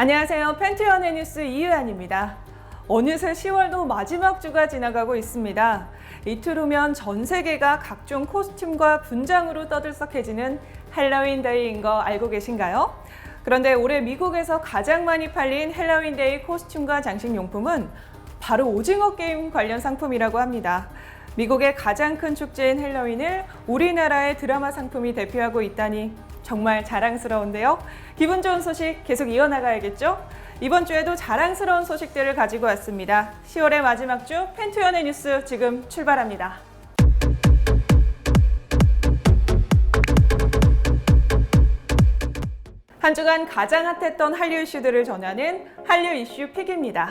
안녕하세요. 팬티언의 뉴스 이유한입니다. 어느새 10월도 마지막 주가 지나가고 있습니다. 이틀 후면 전 세계가 각종 코스튬과 분장으로 떠들썩해지는 할로윈 데이인 거 알고 계신가요? 그런데 올해 미국에서 가장 많이 팔린 할로윈 데이 코스튬과 장식 용품은 바로 오징어 게임 관련 상품이라고 합니다. 미국의 가장 큰 축제인 헬로윈을 우리나라의 드라마 상품이 대표하고 있다니 정말 자랑스러운데요. 기분 좋은 소식 계속 이어나가야겠죠? 이번 주에도 자랑스러운 소식들을 가지고 왔습니다. 10월의 마지막 주 펜투연의 뉴스 지금 출발합니다. 한 주간 가장 핫했던 한류 이슈들을 전하는 한류 이슈 픽입니다.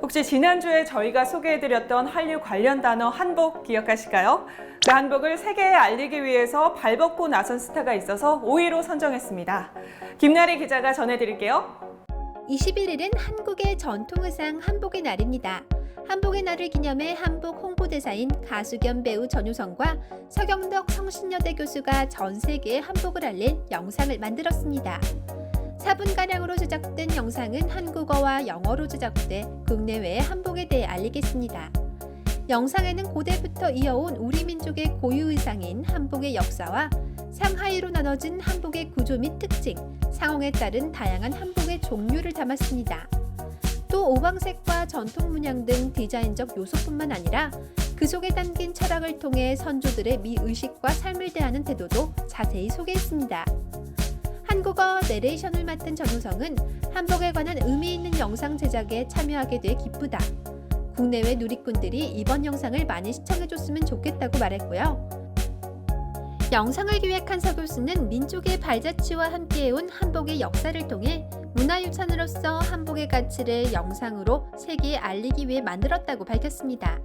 혹시 지난주에 저희가 소개해드렸던 한류 관련 단어 한복 기억하실까요? 그 한복을 세계에 알리기 위해서 발벗고 나선 스타가 있어서 5위로 선정했습니다. 김나리 기자가 전해드릴게요. 21일은 한국의 전통 의상 한복의 날입니다. 한복의 날을 기념해 한복 홍보대사인 가수 겸 배우 전효성과 서경덕 성신여대 교수가 전 세계에 한복을 알릴 영상을 만들었습니다. 4분가량으로 제작된 영상은 한국어와 영어로 제작돼 국내외의 한복에 대해 알리겠습니다. 영상에는 고대부터 이어온 우리 민족의 고유 의상인 한복의 역사와 상하이로 나눠진 한복의 구조 및 특징, 상황에 따른 다양한 한복의 종류를 담았습니다. 또 오방색과 전통 문양 등 디자인적 요소뿐만 아니라 그 속에 담긴 철학을 통해 선조들의 미의식과 삶을 대하는 태도도 자세히 소개했습니다. 한국어 내레이션을 맡은 전우성은 한복에 관한 의미 있는 영상 제작에 참여하게 돼 기쁘다. 국내외 누리꾼들이 이번 영상을 많이 시청해줬으면 좋겠다고 말했고요. 영상을 기획한 서 교수는 민족의 발자취와 함께해온 한복의 역사를 통해 문화유산으로서 한복의 가치를 영상으로 세계에 알리기 위해 만들었다고 밝혔습니다.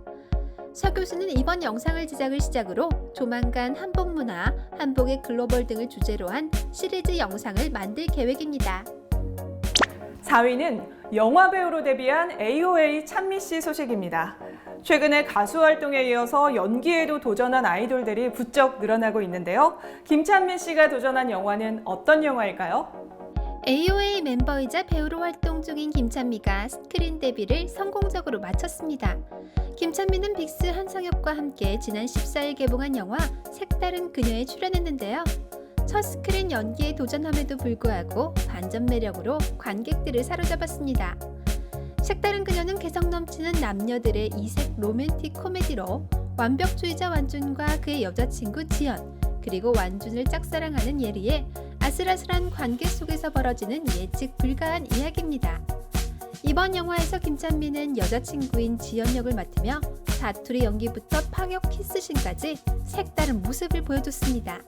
서 교수는 이번 영상을 제작을 시작으로 조만간 한복 문화, 한복의 글로벌 등을 주제로 한 시리즈 영상을 만들 계획입니다. 4위는 영화 배우로 데뷔한 AOA 찬미 씨 소식입니다. 최근에 가수 활동에 이어서 연기에도 도전한 아이돌들이 부쩍 늘어나고 있는데요. 김찬미 씨가 도전한 영화는 어떤 영화일까요? AOA 멤버이자 배우로 활동 중인 김찬미가 스크린 데뷔를 성공적으로 마쳤습니다. 김찬미는 빅스 한성혁과 함께 지난 14일 개봉한 영화 색다른 그녀에 출연했는데요. 첫 스크린 연기에 도전함에도 불구하고 반전 매력으로 관객들을 사로잡았습니다. 색다른 그녀는 개성 넘치는 남녀들의 이색 로맨틱 코미디로 완벽주의자 완준과 그의 여자친구 지연 그리고 완준을 짝사랑하는 예리의 아슬아슬한 관계 속에서 벌어지는 예측 불가한 이야기입니다. 이번 영화에서 김찬미는 여자친구인 지연 역을 맡으며 사투리 연기부터 파격 키스신까지 색다른 모습을 보여줬습니다.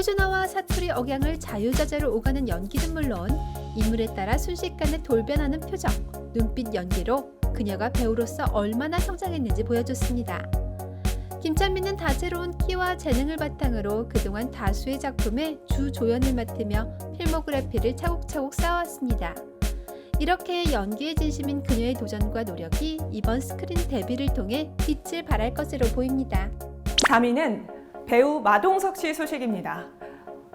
표준어와 사투리 억양을 자유자재로 오가는 연기는 물론 인물에 따라 순식간에 돌변하는 표정, 눈빛 연기로 그녀가 배우로서 얼마나 성장했는지 보여줬습니다. 김찬미는 다채로운 키와 재능을 바탕으로 그동안 다수의 작품에 주 조연을 맡으며 필모그래피를 차곡차곡 쌓아왔습니다. 이렇게 연기에 진심인 그녀의 도전과 노력이 이번 스크린 데뷔를 통해 빛을 발할 것으로 보입니다. 3위는 배우 마동석 씨 소식입니다.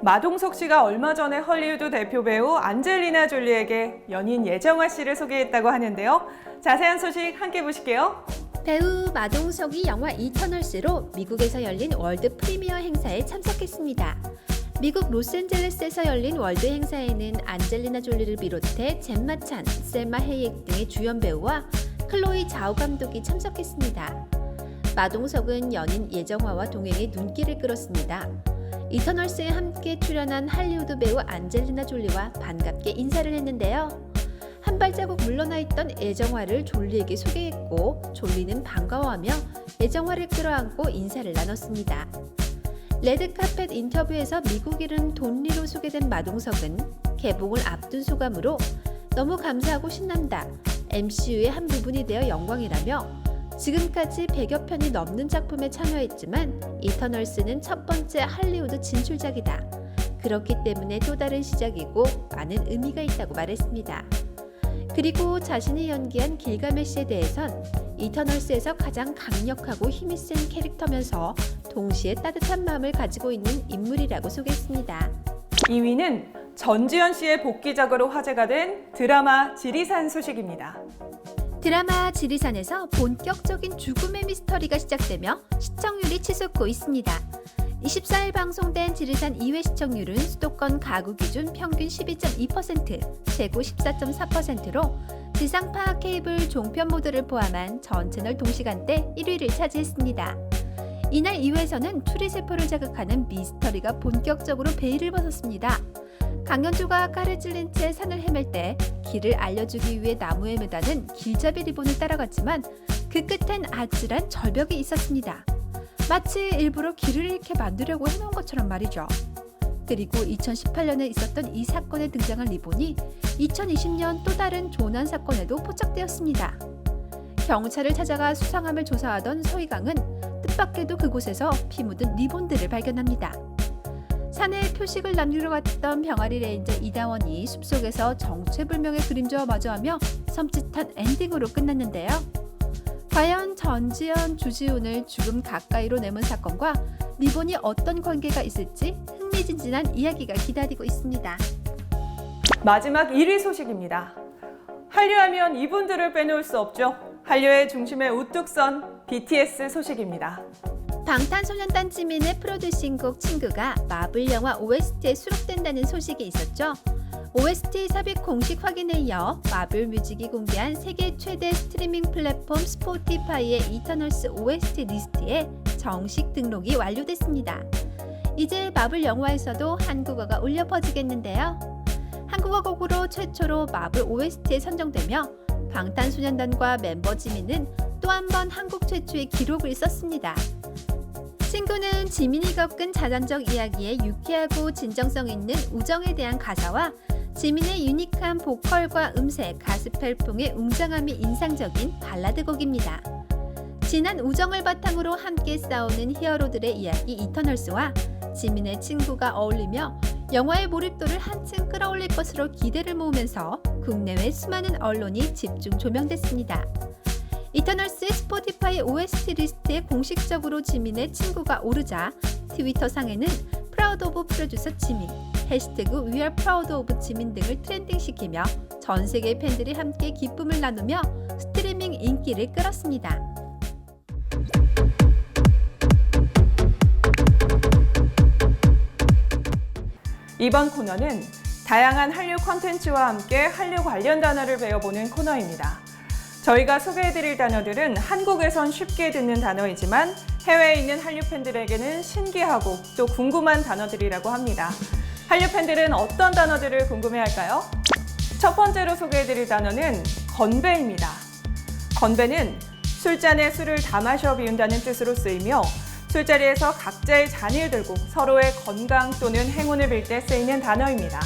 마동석 씨가 얼마 전에 헐리우드 대표 배우 안젤리나 졸리에게 연인 예정화 씨를 소개했다고 하는데요. 자세한 소식 함께 보실게요. 배우 마동석이 영화 이터널스로 미국에서 열린 월드 프리미어 행사에 참석했습니다. 미국 로스앤젤레스에서 열린 월드 행사에는 안젤리나 졸리를 비롯해 젬마 찬, 셀마 헤이액 등의 주연 배우와 클로이 자우 감독이 참석했습니다. 마동석은 연인 예정화와 동행의 눈길을 끌었습니다. 이터널스에 함께 출연한 할리우드 배우 안젤리나 졸리와 반갑게 인사를 했는데요. 한 발자국 물러나 있던 애정화를 졸리에게 소개했고 졸리는 반가워하며 애정화를 끌어안고 인사를 나눴습니다. 레드카펫 인터뷰에서 미국 이름 돈리로 소개된 마동석은 개봉을 앞둔 소감으로 너무 감사하고 신난다. MCU의 한 부분이 되어 영광이라며 지금까지 100여 편이 넘는 작품에 참여했지만 이터널스는 첫 번째 할리우드 진출작이다. 그렇기 때문에 또 다른 시작이고 많은 의미가 있다고 말했습니다. 그리고 자신이 연기한 길가메시에 대해선 이터널스에서 가장 강력하고 힘이 센 캐릭터면서 동시에 따뜻한 마음을 가지고 있는 인물이라고 소개했습니다. 2위는 전지현 씨의 복귀작으로 화제가 된 드라마 지리산 소식입니다. 드라마 지리산에서 본격적인 죽음의 미스터리가 시작되며 시청률이 치솟고 있습니다. 24일 방송된 지리산 2회 시청률은 수도권 가구 기준 평균 12.2%, 최고 14.4%로 지상파 케이블 종편 모드를 포함한 전 채널 동시간대 1위를 차지했습니다. 이날 2회에서는 추리세포를 자극하는 미스터리가 본격적으로 베일을 벗었습니다. 강현주가 칼을 찔린 채 산을 헤맬 때 길을 알려주기 위해 나무에 매다는 길잡이 리본을 따라갔지만 그 끝엔 아찔한 절벽이 있었습니다. 마치 일부러 길을 잃게 만들려고 해놓은 것처럼 말이죠. 그리고 2018년에 있었던 이 사건에 등장한 리본이 2020년 또 다른 조난 사건에도 포착되었습니다. 경찰을 찾아가 수상함을 조사하던 서희강은 뜻밖에도 그곳에서 피 묻은 리본들을 발견합니다. 산에 표식을 남기러 갔던 병아리 레인저 이다원이 숲속에서 정체불명의 그림자와 마주하며 섬찟한 엔딩으로 끝났는데요. 과연 전지현, 주지훈을 죽음 가까이로 내몬 사건과 리본이 어떤 관계가 있을지 흥미진진한 이야기가 기다리고 있습니다. 마지막 1위 소식입니다. 한류하면 이분들을 빼놓을 수 없죠. 한류의 중심에 우뚝 선 BTS 소식입니다. 방탄소년단 지민의 프로듀싱곡 친구가 마블 영화 OST에 수록된다는 소식이 있었죠. OST 삽입 공식 확인에 이어 마블 뮤직이 공개한 세계 최대 스트리밍 플랫폼 스포티파이의 이터널스 OST 리스트에 정식 등록이 완료됐습니다. 이제 마블 영화에서도 한국어가 울려 퍼지겠는데요. 한국어 곡으로 최초로 마블 OST에 선정되며 방탄소년단과 멤버 지민은 또 한 번 한국 최초의 기록을 썼습니다. 친구는 지민이 겪은 자전적 이야기에 유쾌하고 진정성 있는 우정에 대한 가사와 지민의 유니크한 보컬과 음색, 가스펠풍의 웅장함이 인상적인 발라드 곡입니다. 진한 우정을 바탕으로 함께 싸우는 히어로들의 이야기 이터널스와 지민의 친구가 어울리며 영화의 몰입도를 한층 끌어올릴 것으로 기대를 모으면서 국내외 수많은 언론이 집중 조명됐습니다. 이터널스의 스포티파이 OST 리스트에 공식적으로 지민의 친구가 오르자 트위터 상에는 프라우드 오브 프로듀서 지민, 해시태그 are proud of 지민 등을 트렌딩시키며 전 세계 팬들이 함께 기쁨을 나누며 스트리밍 인기를 끌었습니다. 이번 코너는 다양한 한류 콘텐츠와 함께 한류 관련 단어를 배워보는 코너입니다. 저희가 소개해드릴 단어들은 한국에선 쉽게 듣는 단어이지만 해외에 있는 한류 팬들에게는 신기하고 또 궁금한 단어들이라고 합니다. 한류 팬들은 어떤 단어들을 궁금해할까요? 첫 번째로 소개해드릴 단어는 건배입니다. 건배는 술잔에 술을 다 마셔 비운다는 뜻으로 쓰이며 술자리에서 각자의 잔을 들고 서로의 건강 또는 행운을 빌 때 쓰이는 단어입니다.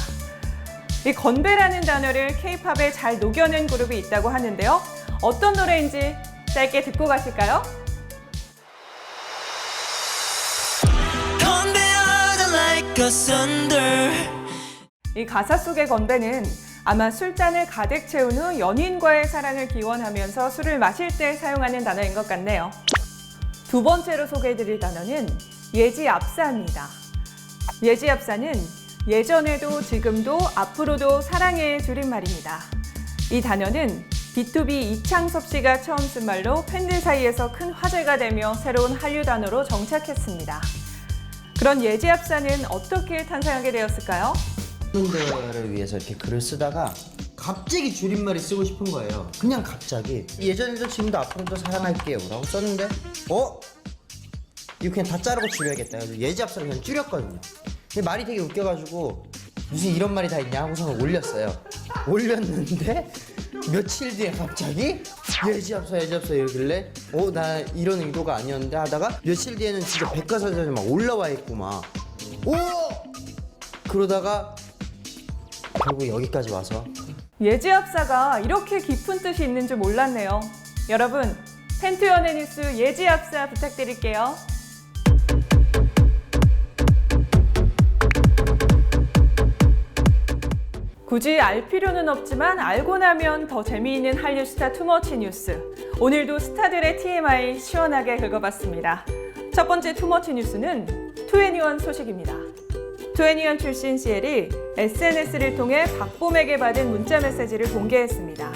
이 건배라는 단어를 K-팝에 잘 녹여낸 그룹이 있다고 하는데요. 어떤 노래인지 짧게 듣고 가실까요? 이 가사 속의 건배는 아마 술잔을 가득 채운 후 연인과의 사랑을 기원하면서 술을 마실 때 사용하는 단어인 것 같네요. 두 번째로 소개해드릴 단어는 예지압사입니다. 예지압사는 예전에도 지금도 앞으로도 사랑의 줄임말입니다. 이 단어는 B2B 이창섭 씨가 처음 쓴 말로 팬들 사이에서 큰 화제가 되며 새로운 한류 단어로 정착했습니다. 그런 예지압사는 어떻게 탄생하게 되었을까요? 분들을 위해서 이렇게 글을 쓰다가 갑자기 줄임말이 쓰고 싶은 거예요. 그냥 갑자기 예전에도 지금도 앞으로도 사랑할게요라고 썼는데 어? 이거 그냥 다 자르고 줄여야겠다. 그래서 예지압사를 그냥 줄였거든요. 근데 말이 되게 웃겨가지고 무슨 이런 말이 다 있냐 하고서는 올렸어요. 올렸는데 며칠 뒤에 갑자기 예지압사 예지압사 이러길래 어 나 이런 의도가 아니었는데 하다가 며칠 뒤에는 진짜 백과사전에 막 올라와 있고 막 오! 그러다가 결국 여기까지 와서 예지압사가 이렇게 깊은 뜻이 있는 줄 몰랐네요. 여러분, 펜트연의 뉴스 예지압사 부탁드릴게요. 굳이 알 필요는 없지만 알고 나면 더 재미있는 한류 스타 투머치 뉴스. 오늘도 스타들의 TMI 시원하게 긁어봤습니다. 첫 번째 투머치 뉴스는 투애니원 소식입니다. 트웬티원 출신 CL이 SNS를 통해 박봄에게 받은 문자 메시지를 공개했습니다.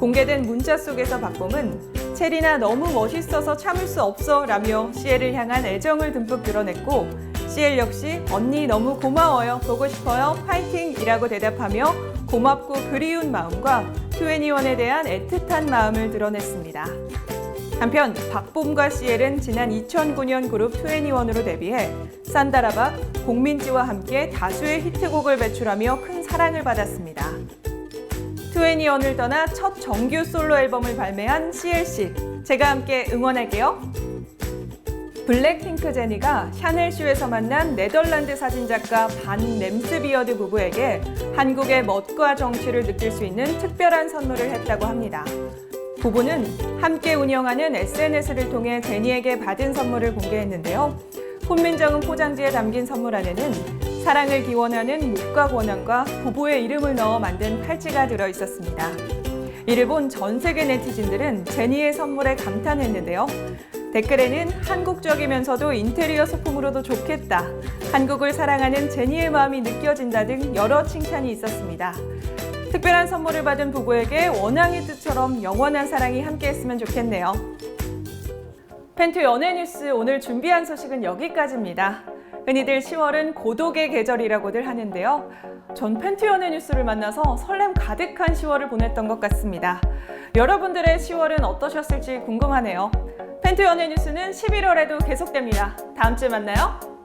공개된 문자 속에서 박봄은 체리나 너무 멋있어서 참을 수 없어 라며 CL을 향한 애정을 듬뿍 드러냈고 CL 역시 언니 너무 고마워요 보고 싶어요 파이팅 이라고 대답하며 고맙고 그리운 마음과 트웬티원에 대한 애틋한 마음을 드러냈습니다. 한편 박봄과 CL은 지난 2009년 그룹 21으로 데뷔해 산다라박, 공민지와 함께 다수의 히트곡을 배출하며 큰 사랑을 받았습니다. 21을 떠나 첫 정규 솔로 앨범을 발매한 CLC 제가 함께 응원할게요. 블랙핑크 제니가 샤넬쇼에서 만난 네덜란드 사진작가 반 램스비어드 부부에게 한국의 멋과 정취를 느낄 수 있는 특별한 선물을 했다고 합니다. 부부는 함께 운영하는 SNS를 통해 제니에게 받은 선물을 공개했는데요. 혼민정음 포장지에 담긴 선물 안에는 사랑을 기원하는 목과 권한과 부부의 이름을 넣어 만든 팔찌가 들어 있었습니다. 이를 본 전 세계 네티즌들은 제니의 선물에 감탄했는데요. 댓글에는 한국적이면서도 인테리어 소품으로도 좋겠다. 한국을 사랑하는 제니의 마음이 느껴진다 등 여러 칭찬이 있었습니다. 특별한 선물을 받은 부부에게 원앙의 뜻처럼 영원한 사랑이 함께했으면 좋겠네요. 펜트 연예 뉴스 오늘 준비한 소식은 여기까지입니다. 흔히들 10월은 고독의 계절이라고들 하는데요. 전 펜트 연예 뉴스를 만나서 설렘 가득한 10월을 보냈던 것 같습니다. 여러분들의 10월은 어떠셨을지 궁금하네요. 펜트 연예 뉴스는 11월에도 계속됩니다. 다음 주에 만나요.